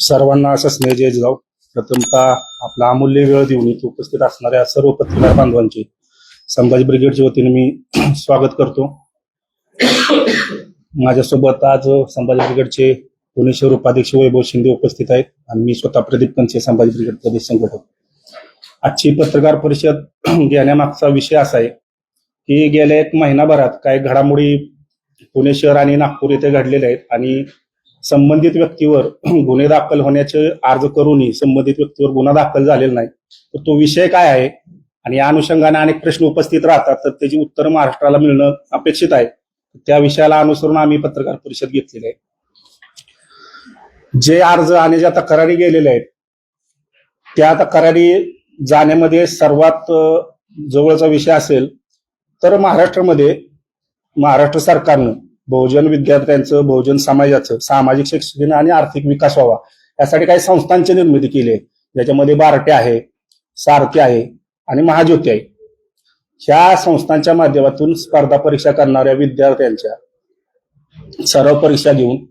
सर्वांना असं स्नेह जय जाऊ प्रथमतः आपला अमूल्य वेळ देऊन इथे उपस्थित असणाऱ्या सर्व पत्रकार बांधवांचे संभाजी ब्रिगेडच्या वतीने मी स्वागत करतो. माझ्यासोबत आज संभाजी ब्रिगेडचे पुणे शहर उपाध्यक्ष वैभव शिंदे उपस्थित आहेत आणि मी स्वतः प्रदीप कंचे संभाजी ब्रिगेड प्रदेश संघटक. आजची पत्रकार परिषद घेण्यामागचा विषय असा आहे की गेल्या एक महिनाभरात काही घडामोडी पुणे शहर आणि नागपूर येथे घडलेल्या आहेत आणि संबंधित व्यक्तीवर गुन्हे दाखल होण्याचे अर्ज करूनही संबंधित व्यक्तीवर गुन्हा दाखल झालेला नाही. तर तो विषय काय आहे? आणि या अनुषंगाने अनेक प्रश्न उपस्थित राहतात तर त्याची उत्तर महाराष्ट्राला मिळणं अपेक्षित आहे. त्या विषयाला अनुसरून आम्ही पत्रकार परिषद घेतलेली आहे. जे अर्ज आणि ज्या तक्रारी गेलेल्या आहेत त्या तक्रारी जाण्यामध्ये सर्वात जवळचा विषय असेल तर महाराष्ट्रामध्ये महाराष्ट्र सरकारनं बहुजन विद्यार्थ्यांचं बहुजन समाजाचं सामाजिक शिक्षण आणि आर्थिक विकास व्हावा यासाठी काही संस्थांची निर्मिती केली आहे. ज्याच्यामध्ये बारटे आहे सारथी आहे आणि महाज्योती आहे. ह्या संस्थांच्या माध्यमातून स्पर्धा परीक्षा करणाऱ्या विद्यार्थ्यांच्या सराव परीक्षा घेऊन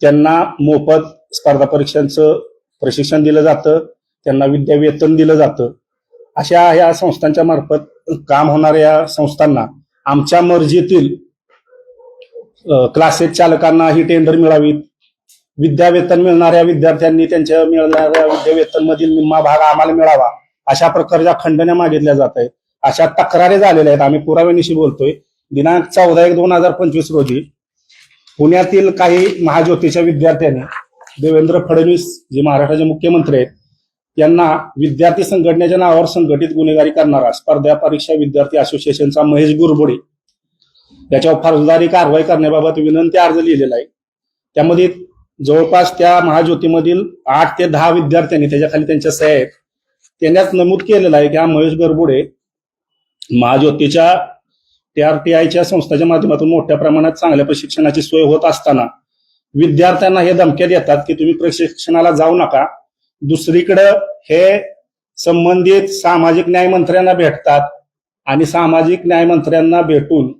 त्यांना मोफत स्पर्धा परीक्षांचं प्रशिक्षण दिलं जातं त्यांना विद्यावेतन दिलं जातं. अशा या संस्थांच्या मार्फत काम होणाऱ्या संस्थांना आमच्या मर्जीतील क्लासेस चालकांना ही टेंडर मिळावीत. विद्यावेतन मिळणाऱ्या विद्यार्थ्यांनी त्यांच्या मिळणाऱ्या विद्यावेतन मधील निम्मा भाग आम्हाला मिळावा अशा प्रकारच्या खंडण्या मागितल्या जात आहेत. अशा तक्रारी झालेल्या आहेत आम्ही पुराव्यानिशी बोलतोय. दिनांक चौदा एक दोन हजार पंचवीस रोजी पुण्यातील काही महाज्योतीच्या विद्यार्थ्यांनी देवेंद्र फडणवीस जे महाराष्ट्राचे मुख्यमंत्री आहेत यांना विद्यार्थी संघटनेच्या नावावर संघटित गुन्हेगारी करणारा स्पर्धा परीक्षा विद्यार्थी असोसिएशनचा महेश गुरबोडे याच्यावर फौजदारी कारवाई करण्याबाबत विनंती अर्ज लिहिलेला आहे. त्यामध्ये जवळपास त्या महाज्योतीमधील आठ ते दहा विद्यार्थ्यांनी त्याच्याखाली त्यांच्या सह्या आहेत. नमूद केलेलं आहे की हा महेश गरबुडे महाज्योतीच्या टीआरटीआयच्या संस्थेच्या माध्यमातून मोठ्या प्रमाणात चांगल्या प्रशिक्षणाची सोय होत असताना विद्यार्थ्यांना हे धमक्या देतात की तुम्ही प्रशिक्षणाला जाऊ नका. दुसरीकडं हे संबंधित सामाजिक न्याय मंत्र्यांना भेटतात आणि सामाजिक न्याय मंत्र्यांना भेटून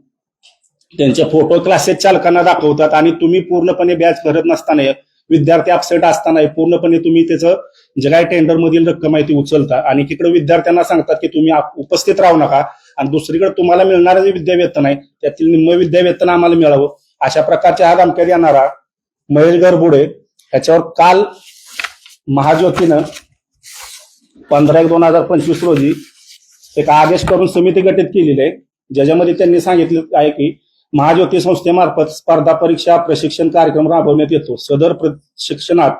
त्यांचे फोटो क्लासेस चालकांना दाखवतात आणि तुम्ही पूर्णपणे बॅच भरत नसताना विद्यार्थी अपसेट असताना पूर्णपणे तुम्ही त्याचं जे काही टेंडर मधील रक्कम आहे ती उचलता. आणि तिकडे विद्यार्थ्यांना सांगतात की तुम्ही उपस्थित राहू नका. आणि दुसरीकडे तुम्हाला मिळणारं जे विद्यावेतन आहे त्यातील निम्म विद्यावेतन आम्हाला मिळावं. अशा प्रकारच्या हा धमक्या येणारा महेश गरबुडे याच्यावर काल महाज्योतीनं पंधरा एक दोन हजार पंचवीस रोजी एक आदेश करून समिती गठीत केलेली आहे. ज्याच्यामध्ये त्यांनी सांगितलं आहे की महाज्योती संस्थेमार्फत स्पर्धा परीक्षा प्रशिक्षण कार्यक्रम राबवण्यात येतो. सदर प्रशिक्षणात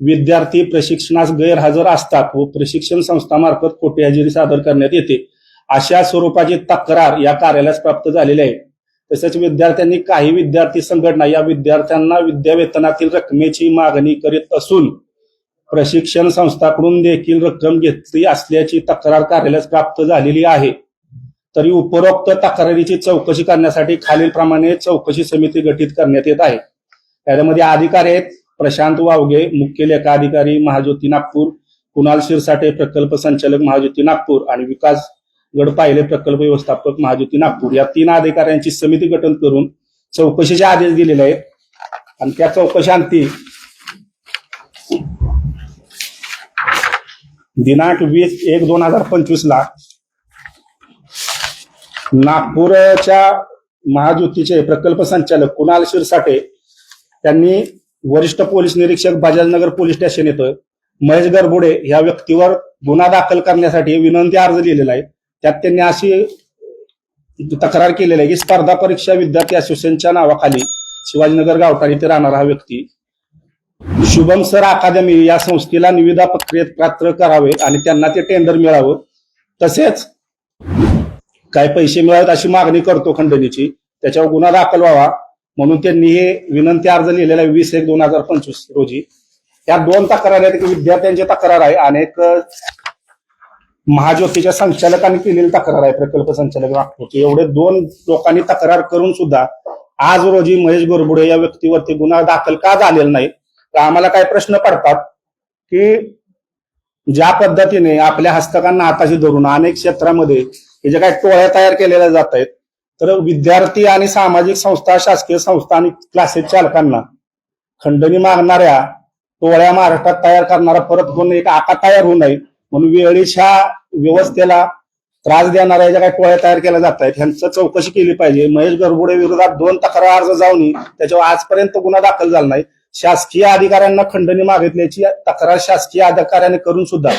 विद्यार्थी प्रशिक्षणास गैरहजर असतात व प्रशिक्षण संस्थामार्फत खोटी हजेरी सादर करण्यात येते. अशा स्वरूपाची तक्रार या कार्यालयास प्राप्त झालेली आहे. तसेच विद्यार्थ्यांनी काही विद्यार्थी संघटना या विद्यार्थ्यांना विद्यावेतनातील रकमेची मागणी करीत असून प्रशिक्षण संस्थाकडून देखील रक्कम घेतली असल्याची तक्रार कार्यालयास प्राप्त झालेली आहे. तरी उपरोक्त तक्रारीची चौकशी करण्यासाठी खालीलप्रमाणे चौकशी समिती गठीत करण्यात येत आहे. त्यामध्ये अधिकारी आहेत प्रशांत वावगे मुख्य लेखाधिकारी महाज्योती नागपूर कुणाल शिरसाटे प्रकल्प संचालक महाज्योती नागपूर आणि विकास गड पाहिले प्रकल्प व्यवस्थापक महाज्योती नागपूर. या तीन अधिकाऱ्यांची समिती गठन करून चौकशीचे आदेश दिलेले आहेत. आणि त्या चौकशांती दिनांक वीस एक दोन हजार पंचवीस ला नागपूरच्या महाज्योतीचे प्रकल्प संचालक कुणाल शिरसाटे त्यांनी वरिष्ठ पोलीस निरीक्षक बजाजनगर पोलीस स्टेशन येतं महेश गरबुडे या व्यक्तीवर गुन्हा दाखल करण्यासाठी विनंती अर्ज लिहिलेला आहे. त्यात त्यांनी अशी तक्रार केलेली आहे की स्पर्धा परीक्षा विद्यार्थी असोसिएशनच्या नावाखाली शिवाजीनगर गावठाण इथे राहणारा हा व्यक्ती शुभम सर अकादमी या संस्थेला निविदा प्रक्रियेत पात्र करावे आणि त्यांना ते टेंडर मिळावं. तसेच काय पैसे मिळावेत अशी मागणी करतो खंडणीची. त्याच्यावर गुन्हा दाखल व्हावा. म्हणून त्यांनी हे विनंती अर्ज लिहिलेला आहे वीस एक दोन हजार पंचवीस रोजी. या दोन तक्रार आहेत की विद्यार्थ्यांची तक्रार आहे आणि एक महाज्योतीच्या संचालकांनी केलेली तक्रार आहे प्रकल्प संचालक नागपूरची एवढे दोन लोकांनी तक्रार करून सुद्धा आज रोजी महेश गोरबुडे या व्यक्तीवरती गुन्हा दाखल का झालेला नाही तर आम्हाला काय प्रश्न पडतात की ज्या पद्धतीने आपल्या हस्तकांना हाताशी धरून अनेक क्षेत्रामध्ये हे जे काही टोळ्या तयार केलेल्या जात आहेत तर विद्यार्थी आणि सामाजिक संस्था शासकीय संस्था आणि क्लासेस चालकांना खंडणी मागणाऱ्या टोळ्या महाराष्ट्रात तयार करणारा परत कोण एक आका तयार होऊ नये म्हणून वेळेच्या व्यवस्थेला त्रास देणाऱ्या ज्या काही टोळ्या तयार केल्या जात आहेत ह्यांचं चौकशी केली पाहिजे. महेश गरबुडे विरोधात दोन तक्रार अर्ज जाऊन त्याच्यावर आजपर्यंत गुन्हा दाखल झाला नाही. शासकीय अधिकाऱ्यांना खंडणी मागितल्याची तक्रार शासकीय अधिकाऱ्याने करून सुद्धा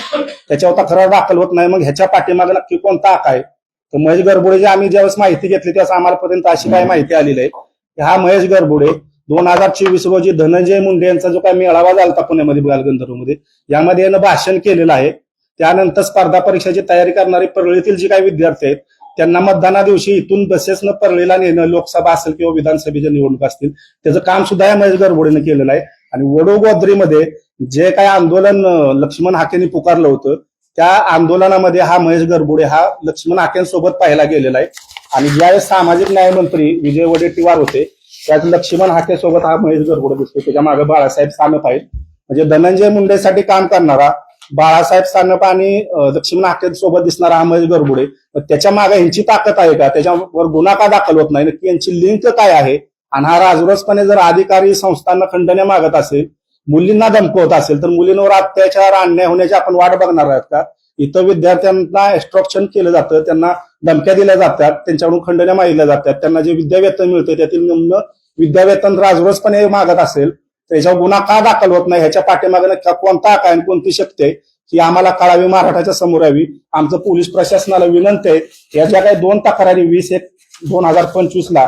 त्याच्यावर तक्रार दाखल होत नाही. मग ह्याच्या पाठीमागे नक्की कोणता आक आहे? तर महेश गरबुडेची आम्ही ज्यावेळेस माहिती घेतली त्यावेळेस आम्हालापर्यंत अशी काय माहिती आलेली आहे. की हा महेश गरबुडे दोन हजार चोवीस रोजी धनंजय मुंडे यांचा जो काही मेळावा झाला होता पुण्यामध्ये बालगंधर्वमध्ये यामध्ये यानं भाषण केलेलं आहे. त्यानंतर स्पर्धा परीक्षेची तयारी करणारे परळीतील जे काही विद्यार्थी आहेत त्यांना मतदाना दिवशी इथून बसेसनं परळीला नेणं लोकसभा असेल किंवा विधानसभेच्या निवडणूक असतील त्याचं काम सुद्धा या महेश गरबोडेनं केलेलं आहे. आणि वडोगोद्रीमध्ये जे काही आंदोलन लक्ष्मण हाकेंनी पुकारलं होतं त्या आंदोलनामध्ये हा महेश गरबुडे हा लक्ष्मण हाकेंसोबत पाहिला गेलेला आहे. आणि ज्यावेळेस सामाजिक न्याय मंत्री विजय वडेट्टीवार होते त्यात लक्ष्मण हाके सोबत हा महेश गरबुडे दिसतो त्याच्यामागे बाळासाहेब सानप आहेत. म्हणजे धनंजय मुंडेसाठी काम करणारा बाळासाहेब सानप आणि अं, लक्ष्मण सोबत दिसणारा हा गरबुडे त्याच्यामागे यांची ताकद आहे का? त्याच्यावर गुन्हा का दाखल होत नाही? नक्की यांची लिंक काय आहे? आणि हा राजरोसपणे जर अधिकारी संस्थांना खंडने मागत असेल मुलींना धमकवत असेल तर मुलींवर अत्याचार अन्याय होण्याची आपण वाट बघणार आहोत का? इथं विद्यार्थ्यांना एक्स्ट्रॉक्शन केलं जातं त्यांना धमक्या दिल्या जातात त्यांच्याकडून खंडण्या मागितल्या जातात त्यांना जे विद्यावेतन मिळतं त्यातील निम्न विद्यावेतन राजरोसपणे मागत असेल तर याच्यावर गुन्हा का दाखल होत नाही ह्याच्या पाठीमागे कोणता काय आणि कोणती शक्ती आहे ही आम्हाला कळावी महाराष्ट्राच्या समोर यावी. आमचं पोलीस प्रशासनाला विनंती आहे या ज्या काही दोन तक्रारी वीस एक दोन हजार पंचवीस ला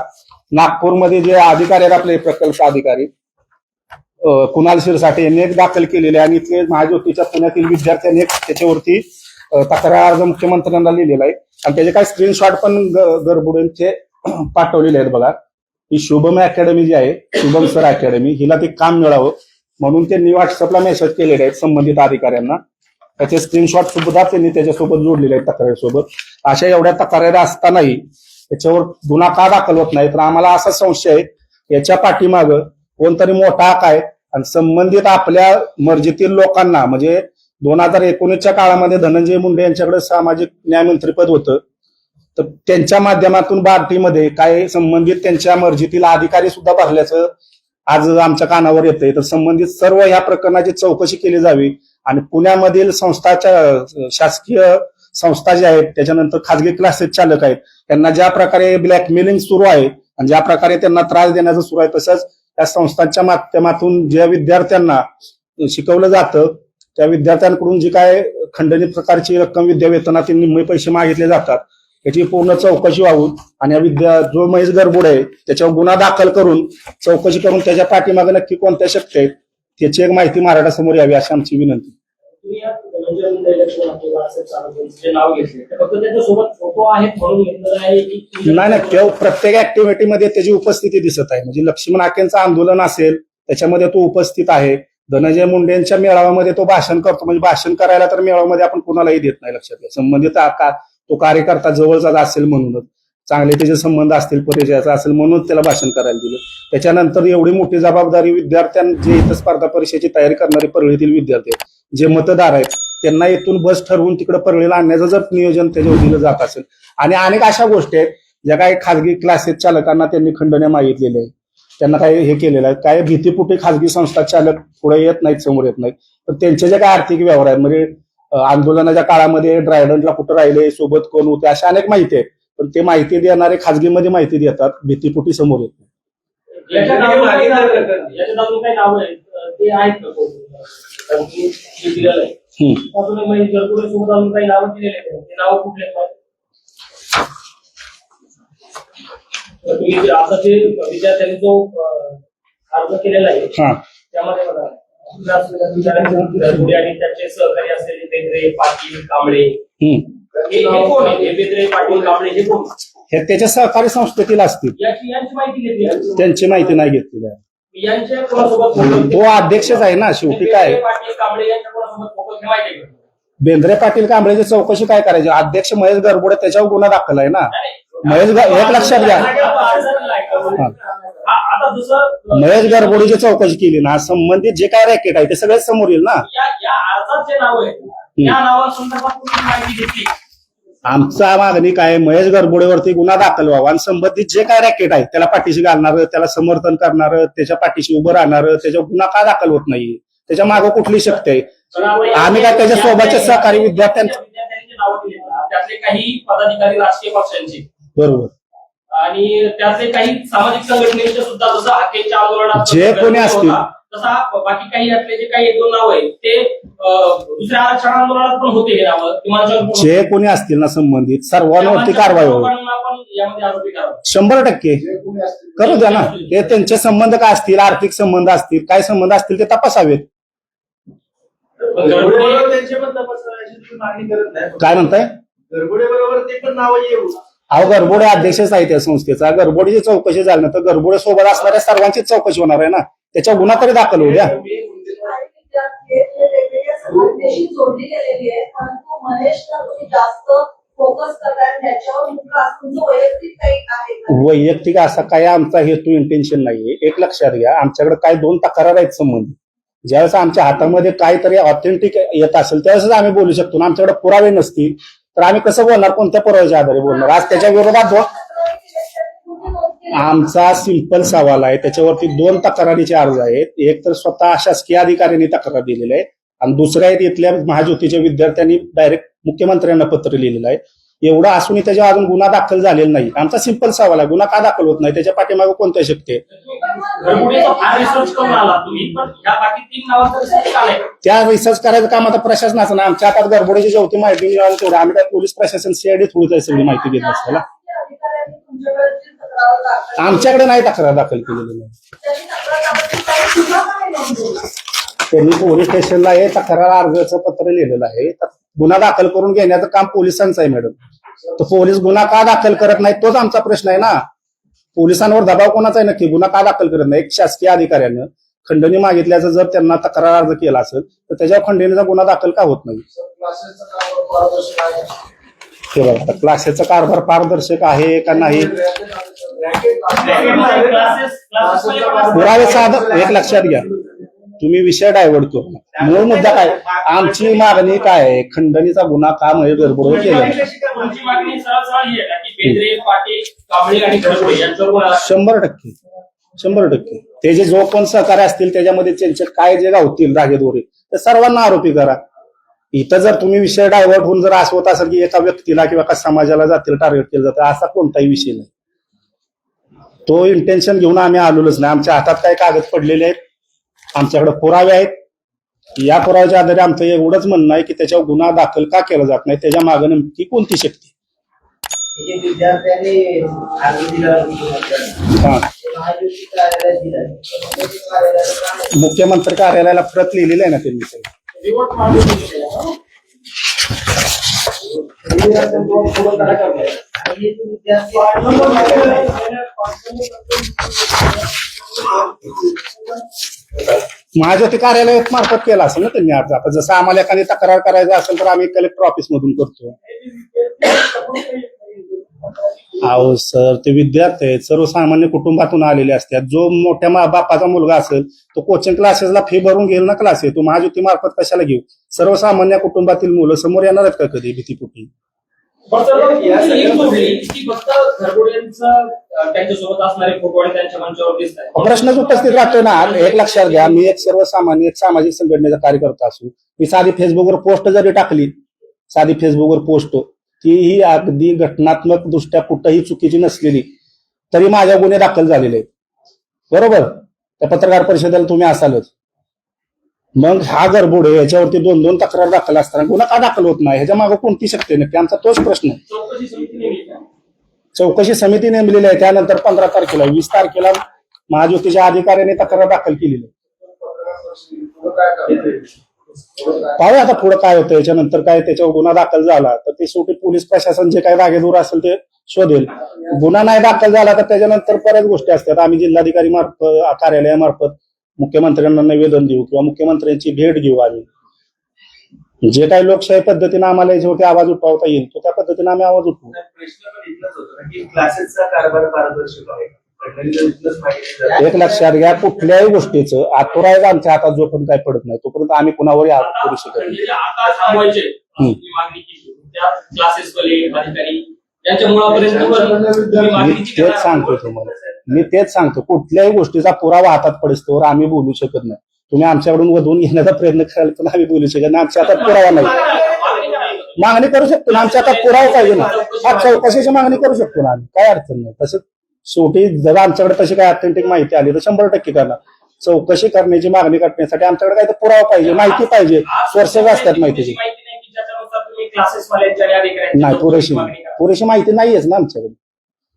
नागपूरमध्ये जे अधिकारी आहेत आपले प्रकल्प अधिकारी कुणाल शिरसाठे यांनी एक दाखल केलेले आहे आणि इथले महाज्योतीच्या पुण्यातील विद्यार्थ्यांनी त्याच्यावरती तक्रार अर्ज मुख्यमंत्र्यांना लिहिलेला आहे. आणि त्याचे काही स्क्रीनशॉट पण गरबुडेंचे पाठवलेले आहेत बघा. ही शुभम अकॅडमी जी आहे शुभम सर अकॅडमी हिला ते काम मिळावं म्हणून त्यांनी व्हॉट्सअपला मेसेज केलेले आहेत संबंधित अधिकाऱ्यांना. त्याचे स्क्रीनशॉट सुद्धा त्यांनी त्याच्यासोबत जोडलेले आहेत तक्रारीसोबत. अशा एवढ्या तक्रारी असतानाही त्याच्यावर गुन्हा का दाखल होत नाही? तर आम्हाला असा संशय आहे याच्या पाठीमागं कोणतरी मोठा काय आहे आणि संबंधित आपल्या मर्जीतील लोकांना म्हणजे दोन हजार एकोणीसच्या काळामध्ये धनंजय मुंडे यांच्याकडे सामाजिक न्यायमंत्रीपद होतं. तर त्यांच्या माध्यमातून बार्टीमध्ये काही संबंधित त्यांच्या मर्जीतील अधिकारी सुद्धा भरल्याचं आज आमच्या कानावर येतंय. तर संबंधित सर्व या प्रकरणाची चौकशी केली जावी आणि पुण्यामधील संस्थाच्या शासकीय संस्था ज्या आहेत त्याच्यानंतर खाजगी क्लासेस चालक आहेत त्यांना ज्या प्रकारे ब्लॅकमेलिंग सुरू आहे आणि ज्या प्रकारे त्यांना त्रास देण्याचं सुरू आहे तसंच त्या संस्थांच्या माध्यमातून ज्या विद्यार्थ्यांना शिकवलं जातं त्या विद्यार्थ्यांकडून जी काय खंडणी प्रकारची रक्कम विद्यावेतनातील निम्मे पैसे मागितले जातात याची पूर्ण चौकशी व्हावून आणि विद्या जो महेश गरबुड आहे त्याच्यावर गुन्हा दाखल करून चौकशी करून त्याच्या पाठीमागे नक्की कोणत्या शक्ती आहेत त्याची एक माहिती महाराष्ट्रासमोर यावी अशी आमची विनंती. नाही नाही त्या प्रत्येक ऍक्टिव्हिटीमध्ये त्याची उपस्थिती दिसत आहे. म्हणजे लक्ष्मण हाकेंचं आंदोलन असेल त्याच्यामध्ये तो उपस्थित आहे. धनंजय मुंडेंच्या मेळाव्यामध्ये तो भाषण करतो. म्हणजे भाषण करायला तर मेळाव्यामध्ये आपण कुणालाही देत नाही लक्षात घ्या. संबंधित तो कार्यकर्ता जवळचा असेल म्हणूनच चांगले त्याचे संबंध असतील परिचयाचा असेल म्हणून त्याला भाषण करायला दिलं. त्याच्यानंतर एवढी मोठी जबाबदारी विद्यार्थ्यांना जे इथं स्पर्धा परीक्षेची तयारी करणारे परळीतील विद्यार्थी आहेत, जे मतदार आहेत त्यांना इथून बस ठरवून तिकडे परळीला आणण्याचं जर नियोजन त्याच्यावर दिलं जात असेल. आणि अनेक अशा गोष्टी आहेत ज्या काही खाजगी क्लासेस चालकांना त्यांनी खंडण्या मागितलेल्या आहेत. त्यांना काही हे केलेलं आहे. काय भीतीपुटी खाजगी संस्था चालक पुढे येत नाहीत समोर येत नाहीत. पण त्यांचे जे काही आर्थिक व्यवहार आहेत म्हणजे आंदोलनाच्या काळामध्ये ड्रायडनला कुठं राहिले सोबत कोण होते अशा अनेक माहिती आहेत पण ते माहिती देणारे खाजगीमध्ये माहिती देतात भीतीपुटी समोर येत विद्यार्थ्यांनी जो अर्ज केलेला आहे हा त्यामध्ये आणि त्यांचे सहकारी असलेले बेंद्रे पाटील कांबळे. हम्म. हे हे कोण आहे? हे बेंद्रे पाटील कांबळे हे कोण? हे त्याच्या सहकारी संस्थेतील असतील. याची यांची माहिती घेतली त्यांची माहिती नाही घेतलेली आहे. यांच्या कोणासोबत फोटो तो अध्यक्षच आहे ना शेवटी काय? बेंद्रे पाटील कांबळे यांच्या कोणासोबत फोटो हे माहिती आहे का? बेंद्रे पाटील कांबळेची चौकशी काय करायची? अध्यक्ष महेश गरबुडे त्याच्यावर गुन्हा दाखल आहे ना? महेश ग- एक लक्षात घ्या. हा, आता दुसरं महेश गरबुडेची चौकशी केली ना संबंधित जे काय रॅकेट आहे ते सगळेच समोर येईल ना? या या अर्जात जे नाव आहे त्या नावासंदर्भात तुम्ही माहिती घेतली? आमचा मागणी काय महेश गरबोडेवरती गुन्हा दाखल व्हावा आणि संबंधित जे काय रॅकेट आहे त्याला पाठीशी घालणार त्याला समर्थन करणार त्याच्या पाठीशी उभं राहणार त्याच्या गुन्हा का दाखल होत नाही? त्याच्यामागे कुठली शक्ती आहे? आम्ही काय त्याच्या सोबतचे या- सहकारी विद्यार्थ्यां- या विद्यार्थ्यांनी जे नावं दिली ना, त्यातले काही पदाधिकारी राजकीय पक्षांचे. बरोबर. आणि त्यातले काही सामाजिक संघटनेचे सुद्धा जसं हाकेच्या आंदोलनात जे कोणी असतील. तसा बाकी काही यातले जे काही एक दोन नाव आहेत ते दुसऱ्या आरक्षण आंदोलनात पण होते हे नावं. जे कोणी असतील ना संबंधित सर्वांवरती कारवाई होईल. लोकांना पण यामध्ये आरोपी करावं शंभर टक्के. करू द्या ना. हे त्यांचे संबंध काय असतील? आर्थिक संबंध असतील? काय संबंध असतील ते तपासावेत. पण गडबडी- गरबडे त्यांचे पण तपासण्याची तुम्ही मागणी करत नाही. काय म्हणताय? गरबडे बरोबर ते पण नाव येऊ. अहो गरबोडे अध्यक्षच आहे त्या संस्थेचा. गरबोडीची चौकशी झाली ना तर गरबोडे सोबत असणाऱ्या सर्वांचीच चौकशी होणार आहे ना. त्याच्या गुन्हा तरी दाखल होऊ द्या. तुम्ही उमेदवार- जोडली गेलेली आहे परंतु महेशला तुम्ही जास्त फोकस करताय त्याच्यावर वैयक्तिक काही आहे वैयक्तिक असा काय आमचा हेतू इंटेन्शन नाहीये. एक लक्षात घ्या आमच्याकडे काय दोन तक्रार आहेत संबंध. ज्यावेळेस आमच्या हातामध्ये काहीतरी ऑथेंटिक येत असेल त्यावेळेस आम्ही बोलू शकतो. ना आमच्याकडे पुरावे नसतील तर आम्ही कसं बोलणार? कोणत्या पुराव्याच्या आधारे बोलणार? आज त्याच्या विरोधात हो. आमचा सिंपल सवाल आहे. त्याच्यावरती दोन तक्रारीचे अर्ज आहेत. एक तर स्वतः शासकीय अधिकाऱ्यांनी तक्रार दिलेली आहे. आणि दुसऱ्या आहेत इथल्या महाज्योतीच्या विद्यार्थ्यांनी डायरेक्ट मुख्यमंत्र्यांना पत्र लिहिलेलं आहे. एवढं असूनही त्याच्यावर अजून गुन्हा दाखल झालेला नाही. आमचा सिंपल सवाल आहे गुन्हा का दाखल होत नाही? त्याच्या पाठीमागे कोणत्या शक्ती आहे? त्या रिसर्च करायचं काम आता प्रशासनाचं नाही. आमच्या हातात गडबडीची जेवढी माहिती मिळाली तेवढं. आम्ही काय पोलीस प्रशासन सीआयडी थोडी सगळी माहिती घेत नसताना आमच्याकडे नाही तक्रार दाखल केलेली. नाही त्यांनी पोलीस स्टेशनला हे तक्रार अर्जाचं पत्र लिहिलेलं आहे. तर गुन्हा दाखल करून घेण्याचं काम पोलिसांचं आहे मॅडम तर पोलीस गुन्हा का दाखल करत नाही तोच आमचा प्रश्न आहे ना. पोलिसांवर दबाव कोणाचा आहे? नक्की गुन्हा का दाखल करत नाही एक शासकीय अधिकाऱ्यानं खंडणी मागितल्याचं जर त्यांना तक्रार अर्ज केला असेल तर त्याच्यावर खंडणीचा गुन्हा दाखल का होत नाही? क्लासेसचा कारभार पारदर्शक आहे. बघा क्लासेसचा कारभार पारदर्शक आहे का नाही? पुरावे साधन एक लक्षात घ्या. तुम्ही विषय डायव्हर्ट करू मूळ मुद्दा काय? आमची मागणी काय आहे? खंडणीचा गुन्हा का म्हणजे गडबड केला शंभर टक्के. शंभर टक्के. ते जे जो कोण सहकार्य असतील त्याच्यामध्ये त्यांचे काय जे गावतील रागेदोरे ते सर्वांना आरोपी करा. इथं जर तुम्ही विषय डायव्हर्ट होऊन जर असं होत असेल की एका व्यक्तीला किंवा एका समाजाला जातील टार्गेट केलं जातं असा कोणताही विषय नाही. तो इंटेन्शन घेऊन आम्ही आलोलोच नाही. आमच्या हातात काही कागद पडलेले आहेत. आमच्याकडे पुरावे आहेत. या पुराव्याच्या आधारे आमचं एवढंच म्हणणं आहे की त्याच्यावर गुन्हा दाखल का केला जात नाही त्याच्यामागे नेमकी कोणती शक्ती? मुख्यमंत्री कार्यालयाला प्रत लिहिलेली आहे ना त्यांनी माझ्या ते कार्यालयात मार्फत केला असेल ना त्यांनी अर्ज. आता जसं आम्हाला एखादी तक्रार करायचं असेल तर आम्ही कलेक्टर ऑफिस मधून करतो. अहो सर ते विद्यार्थी आहेत. सर्वसामान्य कुटुंबातून आलेले असतात. जो मोठ्या मा- बापाचा मुलगा असेल तो कोचिंग क्लासेसला फी भरून घेईल ना क्लास तो महाज्योती मार्फत कशाला घेऊ? सर्वसामान्य कुटुंबातील मुलं समोर येणार आहेत का कधी भीतीपुटी? पण फक्त घरगुड्यांचा त्यांच्यासोबत असणारे फोटो आणि त्यांच्या मंचावर दिसत आहे. प्रश्नच उपस्थित राहतोय ना. एक लक्षात घ्या मी एक सर्वसामान्य एक सामाजिक संघटनेचा कार्यकर्ता असू. मी साधी फेसबुकवर पोस्ट जरी टाकली साधी फेसबुकवर पोस्ट ती ही अगदी घटनात्मक दृष्ट्या कुठंही चुकीची नसलेली तरी माझ्या गुन्हे दाखल झालेले आहेत. बरोबर? त्या पत्रकार परिषदेला तुम्ही असालच. मग हा गरबुडे याच्यावरती दोन दोन तक्रार दाखल असताना गुन्हा का दाखल होत नाही? ह्याच्या मागे कोणती शक्ती नक्की आमचा तोच प्रश्न आहे. चौकशी समिती नेमलेली आहे. त्यानंतर पंधरा तारखेला वीस तारखेला महाज्योतीच्या अधिकाऱ्याने तक्रार दाखल केलेली आहे. पाहूया आता पुढे काय होतं याच्यानंतर काय त्याच्यावर गुन्हा दाखल झाला तर ते शेवटी पोलीस प्रशासन जे काही रागेदूर असेल ते शोधेल. गुन्हा नाही दाखल झाला तर त्याच्यानंतर बऱ्याच गोष्टी असतात. आम्ही जिल्हाधिकारी मार्फत कार्यालयामार्फत मुख्यमंत्र्यांना निवेदन देऊ किंवा मुख्यमंत्र्यांची भेट घेऊ आम्ही. जे काही लोकशाही पद्धतीने आम्हाला याच्यावरती आवाज उठवता येईल तो त्या पद्धतीने आम्ही आवाज उठवू. प्रश्न पण इथलाच होता ना की क्लासेसचा कारभार पारदर्शक आहे. खंडणीचं इथलंच माहिती झालं. एक लक्षात घ्या कुठल्याही गोष्टीचं आतुरायचं आमच्या हातात जोपर्यंत काय पडत नाही तोपर्यंत आम्ही कुणावरही हात करू शकत नाही. म्हणजे पण मी तेच. सांगतो तुम्हाला. मी तेच सांगतो कुठल्याही गोष्टीचा पुरावा हातात पडस्तोवर आम्ही बोलू शकत नाही. तुम्ही आमच्याकडून वधवून घेण्याचा प्रयत्न कराल पण आम्ही बोलू शकत नाही. आमच्या हातात पुरावा नाही. मागणी करा. शकतो ना आमच्या हातात पुरावा पाहिजे ना. हा चौकशीची मागणी करू शकतो ना आम्ही. काय अडचण नाही. तसं शेवटी जर आमच्याकडे तशी काय ऑथेंटिक माहिती आली तर शंभर टक्के करणार. चौकशी करण्याची मागणी करण्यासाठी आमच्याकडे काय तर पुरावा पाहिजे माहिती पाहिजे. सोर्सेस असतात माहितीची. माहिती नाही पुरेशी. पुरेशी माहिती नाहीयेच ना आमच्याकडे.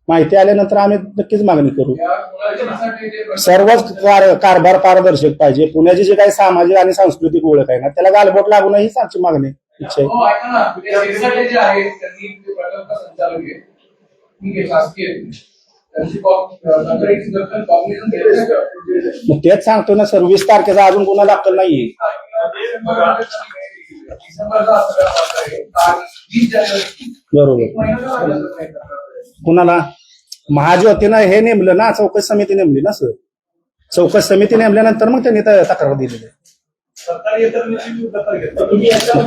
माहिती आल्यानंतर आम्ही नक्कीच मागणी करू. सर्वच कार- कारभार पारदर्शक पाहिजे. पुण्याची जी काही सामाजिक आणि सांस्कृतिक ओळख आहे ना त्याला गालबोट लागू नये हीच आमची मागणी इच्छा आहे. हो ऐका ना. विद्यार्थी जे आहेत त्यांनी ते प्रकल्प संचालक आहे ठीक आहे शासकीय. आहे. त्यांची कॉप- तंत्रज्ञानाची दखल कॉग्निझन घेतली का? मग तेच सांगतो ना सर वीस तारखेचा अजून गुन्हा दाखल नाहीये. बरोबर. कुणाला महाज्योतीनं हे नेमलं ना चौकशी समिती नेमली ना सर. चौकशी समिती नेमल्यानंतर मग त्यांनी तक्रार दिलेली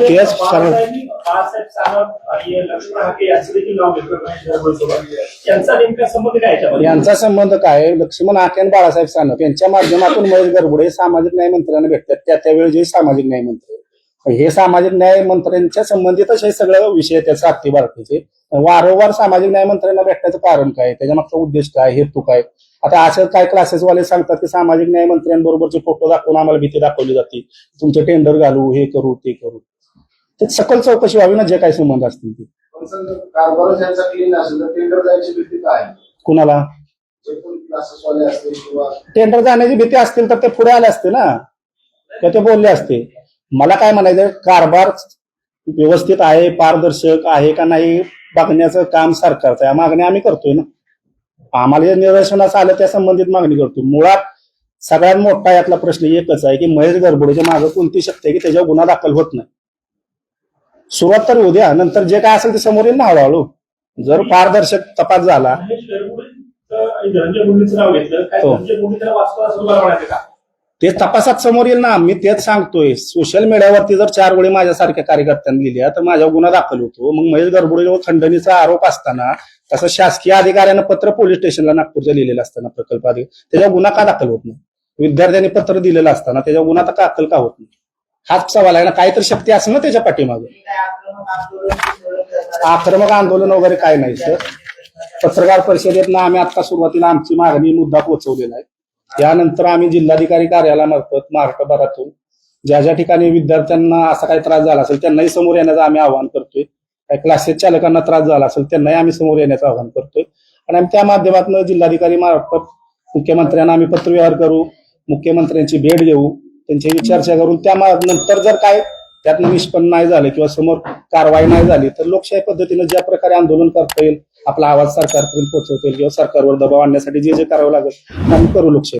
तेच कारण- यांचं संबंध काय याच्यामध्ये? यांचा संबंध काय? आहे? लक्ष्मण हाके आणि बाळासाहेब सानप यांच्या माध्यमातून महेश गरबुडे सामाजिक न्याय मंत्र्यांना भेटतात. त्या त्यावेळी जे सामाजिक न्याय मंत्री हे सामाजिक न्याय मंत्र्यांच्या संबंधितच हे सगळं विषय त्याचे सातती भारतीचे. वारंवार सामाजिक न्याय मंत्र्यांना भेटण्याचं कारण काय? त्याच्या मागचा उद्देश काय? हेतू काय? आता असं काय क्लासेसवाले सांगतात की सामाजिक न्याय मंत्र्यांबरोबरचे फोटो दाखवून आम्हाला भीती दाखवली जाते. तुमचं टेंडर घालू हे करू ते करू. ते सकल चौकशी व्हावी ना जे काही संबंध असतील ते. कुणाला? टेंडर जाण्याची भीती असतील तर ते पुढे आले असते ना. तर ते बोलले असते. मला काय म्हणायचं कारभार व्यवस्थित आहे पारदर्शक आहे का नाही बघण्याचं काम सरकारचं आहे. मागणी आम्ही करतोय ना. आम्हाला जे निदर्शनास आलं त्या संबंधित मागणी करतो मुळात सगळ्यात मोठा यातला प्रश्न एकच आहे की महेश गरबुडेच्या मागे कोणती शक्ती आहे की त्याच्यावर गुन्हा दाखल होत नाही. सुरुवात तर होऊ द्या नंतर जे काय असेल ते समोर येईल ना हळूहळू. जर पारदर्शक तपास झाला ते तपासात समोर येईल ना मी तेच सांगतोय. सोशल मीडियावरती जर चार वेळी माझ्यासारख्या कार्यकर्त्यांनी लिहिल्या तर माझ्या गुन्हा दाखल होतो. मग महेश गरबुडेवर खंडणीचा आरोप असताना तसं शासकीय अधिकाऱ्यानं पत्र पोलीस स्टेशनला नागपूरचं लिहिलेलं असताना प्रकल्प अधिकारी त्याच्यावर गुन्हा का दाखल होत नाही? विद्यार्थ्यांनी पत्र दिलेलं असताना त्याच्यावर गुन्हा तर दाखल का होत नाही? हाच सवाल आहे ना. काहीतरी शक्ती असेल ना त्याच्या पाठीमागे? आक्रमक आंदोलन वगैरे काय नाही सर. पत्रकार परिषदेत ना आम्ही आता सुरुवातीला आमची मागणी मुद्दा पोहोचवलेला आहे. त्यानंतर आम्ही जिल्हाधिकारी कार्यालयामार्फत महाराष्ट्रभरातून ज्या ज्या ठिकाणी विद्यार्थ्यांना असा काही त्रास झाला असेल त्यांनाही समोर येण्याचं आम्ही आवाहन करतोय. काही क्लासेस चालकांना त्रास झाला असेल त्यांनाही आम्ही समोर येण्याचं आवाहन करतोय. आणि आम्ही त्या माध्यमातून जिल्हाधिकारी मार्फत मुख्यमंत्र्यांना आम्ही पत्रव्यवहार करू मुख्यमंत्र्यांची भेट घेऊ त्यांच्याशी चर्चा करून त्या नंतर जर काय त्यातनं निष्पन्न नाही झालं किंवा समोर कारवाई नाही झाली तर लोकशाही पद्धतीनं ज्या प्रकारे आंदोलन करता येईल आपला आवाज सरकारपर्यंत पोहोचवता येईल किंवा सरकारवर दबाव आणण्यासाठी जे जे करावं लागेल आम्ही करू लोकशाही.